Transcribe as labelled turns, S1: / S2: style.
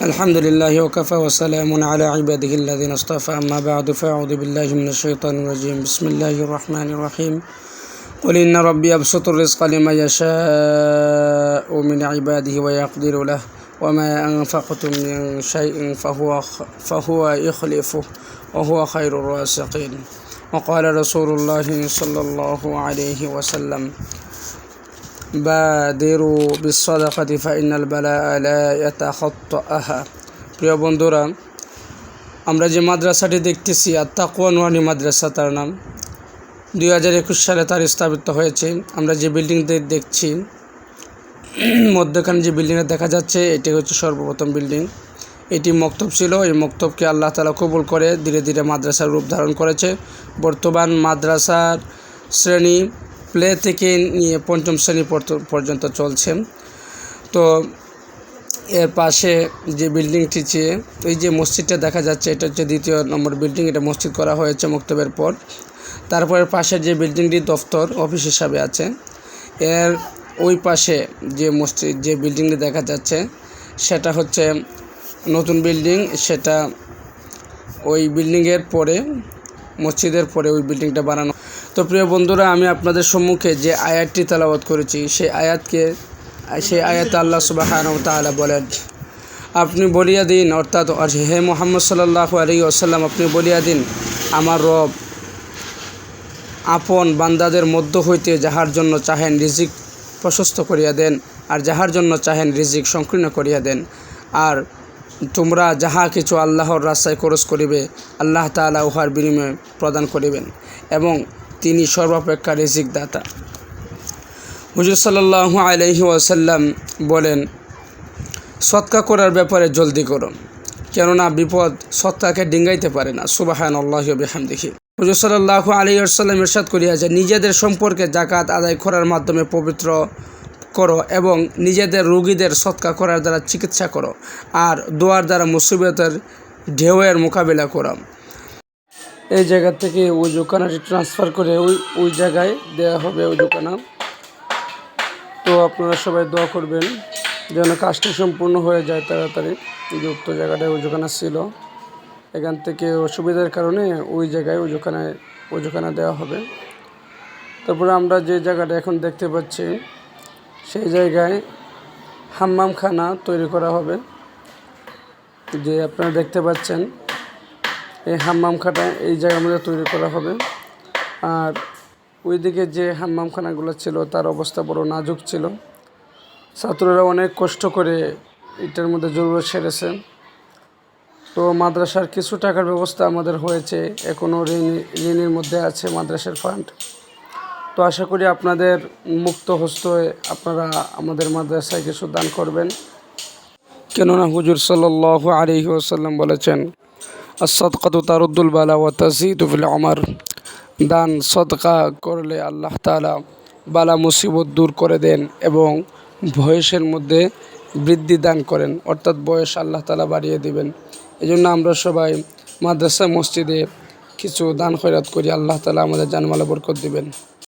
S1: الحمد لله وكفى وسلام على عباده الذين اصطفى. أما بعد فأعوذ بالله من الشيطان الرجيم. بسم الله الرحمن الرحيم. قل إن ربي يبسط الرزق لمن يشاء من عباده ويقدر له وما أنفقتم من شيء فهو فهو يخلفه وهو خير الرازقين. وقال رسول الله صلى الله عليه وسلم বাদিরু বিসদাকাতি final বালা আলা ইয়াতাখাত্তাহা প্রিয় বন্ধুরা, আমরা যে মাদ্রাসাটি দেখতেছি আর তাকুয়া নোয়ানি মাদ্রাসা তার নাম, দুই হাজার একুশ সালে তার স্থাপিত হয়েছে। আমরা যে বিল্ডিং দেখছি, মধ্যখানে যে বিল্ডিংটা দেখা যাচ্ছে, এটি হচ্ছে সর্বপ্রথম বিল্ডিং। এটি মক্তব ছিল। এই মক্তবকে আল্লাহ তালা কবুল করে ধীরে ধীরে মাদ্রাসার রূপ ধারণ করেছে। বর্তমান মাদ্রাসার শ্রেণি প্লে থেকে নিয়ে পঞ্চম শ্রেণি পর্যন্ত চলছে। তো এর পাশে যে বিল্ডিংটি চেয়ে এই যে মসজিদটা দেখা যাচ্ছে, এটা হচ্ছে দ্বিতীয় নম্বর বিল্ডিং। এটা মসজিদ করা হয়েছে মক্তবের পর। তারপরে পাশে যে বিল্ডিংটি দফতর, অফিস হিসাবে আছে। এর ওই পাশে যে মসজিদ, যে বিল্ডিংটি দেখা যাচ্ছে, সেটা হচ্ছে নতুন বিল্ডিং। সেটা ওই বিল্ডিংয়ের পরে, মসজিদের পরে ওই বিল্ডিংটা বানানো তো প্রিয় বন্ধুরা, আমি আপনাদের সম্মুখে যে আয়াতটি তালাবাত করেছি, সেই আয়াতকে, সেই আয়াত আল্লাহ সুবাহ তালা বলেন, আপনি বলিয়া দিন, অর্থাৎ হে মোহাম্মদ সাল্লাহ আলী আসাল্লাম আপনি বলিয়া দিন, আমার রব আপন বান্দাদের মধ্য হইতে যাহার জন্য চাহেন রিজিক প্রশস্ত করিয়া দেন, আর যাহার জন্য চাহেন রিজিক সংকীর্ণ করিয়া দেন, আর তোমরা যাহা কিছু আল্লাহর রাস্তায় খরচ করিবে, আল্লাহ তালা উহার বিনিময়ে প্রদান করিবেন। এবং তিনি সর্বাপেক্ষা রিজিক দাতা হুজুর সাল্লাহ আলহি ওয়াসাল্লাম বলেন, সৎকা করার ব্যাপারে জলদি করো কেননা বিপদ সৎকাকে ডিঙ্গাইতে পারে না। সুবাহান আল্লাহ বেহাম দেখি হুজুর সাল্লাহ আলী আসাল্লাম ইরশাদ করিয়াছে নিজেদের সম্পর্কে জাকাত আদায় করার মাধ্যমে পবিত্র করো এবং নিজেদের রোগীদের সৎকা করার দ্বারা চিকিৎসা করো, আর দোয়ার দ্বারা মুসিবতের ঢেউয়ের মোকাবিলা করো এই জায়গা থেকে ওই দোকানাটি ট্রান্সফার করে ওই ওই জায়গায় দেওয়া হবে ওই দোকানা তো আপনারা সবাই দোয়া করবেন যেন কাজটি সম্পূর্ণ হয়ে যায় তাড়াতাড়ি। যে উক্ত জায়গাটায় ওই দোকানা ছিল। এখান থেকে অসুবিধার কারণে ওই জায়গায় ওই দোকানে ওই দোকানে দেওয়া হবে। তারপরে আমরা যে জায়গাটা এখন দেখতে পাচ্ছি, সেই জায়গায় হাম্মামখানা তৈরি করা হবে। যে আপনারা দেখতে পাচ্ছেন এই হাম্মামখানা এই জায়গার মধ্যে তৈরি করা হবে। আর ওইদিকে যে হাম্মামখানাগুলো ছিল, তার অবস্থা বড় নাজুক ছিল। ছাত্ররা অনেক কষ্ট করে এটার মধ্যে জরুরত সেরেছে। তো মাদ্রাসার কিছু টাকার ব্যবস্থা আমাদের হয়েছে এখনও ঋণ, ঋণের মধ্যে আছে মাদ্রাসার ফান্ড তো আশা করি আপনাদের মুক্ত হস্ত আপনারা আমাদের মাদ্রাসায় কিছু দান করবেন। কেননা হুজুর সাল্লাহ আলী ওসাল্লাম বলেছেন সদকাত তারুদ্দুল বালা ও তাজিদুল আমার দান, সদকা করলে আল্লাহ তালা বালা মুসিবত দূর করে দেন এবং বয়সের মধ্যে বৃদ্ধি দান করেন, অর্থাৎ বয়স আল্লাহ তালা বাড়িয়ে দিবেন। এই জন্য আমরা সবাই মাদ্রাসা, মসজিদে কিছু দান খয়রাত করি, আল্লাহ তালা আমাদের জানমালা বরকত দিবেন।